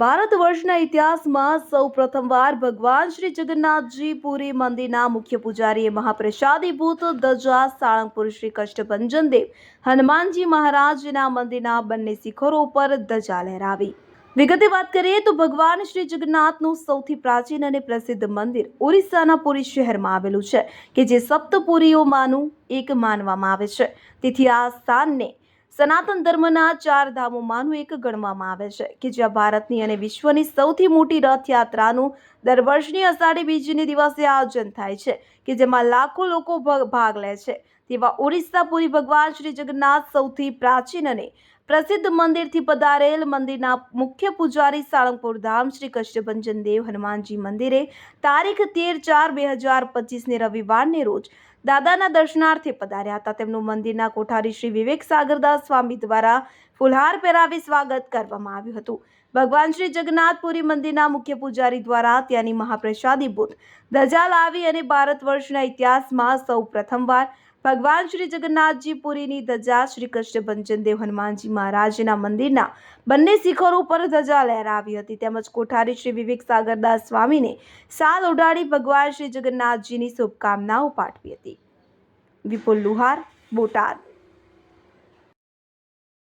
ભારત વર્ષના ઇતિહાસમાં સૌ પ્રથમવાર ભગવાન શ્રી જગન્નાથજી પુરી મંદિરના મુખ્ય પૂજારીએ મહાપ્રસાદીભૂત ધજા, સાળંગપુર શ્રી કષ્ટભંજન દેવ, હનુમાનજી મહારાજના મંદિરના બંને શિખરો ઉપર ધજા લહેરાવી. વિગતે વાત કરીએ તો ભગવાન શ્રી જગન્નાથનું સૌથી પ્રાચીન અને પ્રસિદ્ધ મંદિર ઓરિસ્સાના પુરી શહેરમાં આવેલું છે, કે જે સપ્તપુરીઓમાંનું એક માનવામાં આવે છે. તેથી આ સ્થાનને સનાતન ધર્મના ચાર ધામોમાંનું એક ગણવામાં આવે છે કે જ્યાં ભારતની અને વિશ્વની સૌથી મોટી રથયાત્રાનું દર વર્ષની અષાઢી બીજને દિવસે આયોજન થાય છે કે જેમાં લાખો લોકો ભાગ લે છે. તેવા ઓરિસ્સા પુરી ભગવાન શ્રી જગન્નાથ સૌથી પ્રાચીન અને પ્રસિદ્ધ મંદિરથી પધારેલ મંદિરના મુખ્ય પૂજારી સાળંગપુર ધામ શ્રી કશ્યભંજન દેવ હનુમાનજી મંદિરે તારીખ તેર ચાર બે હજાર પચીસને રવિવારને રોજ દાદાના દર્શનાર્થે પધાર્યા હતા. તેમનું મંદિરના કોઠારી શ્રી વિવેક સાગરદાસ સ્વામી દ્વારા ફુલહાર પહેરાવી સ્વાગત કરવામાં આવ્યું હતું. ભગવાન શ્રી જગન્નાથપુરી મંદિરના મુખ્ય પૂજારી દ્વારા ત્યાંની મહાપ્રસાદી બુથ ધજા લાવી અને ભારત વર્ષના ઇતિહાસમાં સૌ પ્રથમવાર ભગવાન શ્રી જગન્નાથજી પુરીની ધજા શ્રી કૃષ્ણ ભંજનદેવ હનુમાનજી મહારાજના મંદિરના બંને શિખરો ઉપર ધજા લહેરાવી હતી. તેમજ કોઠારી શ્રી વિવેક સાગરદાસ સ્વામીને સાલ ઉડાડી ભગવાન શ્રી જગન્નાથજીની શુભકામનાઓ પાઠવી હતી. વિપુલ લુહાર, બોટાદ.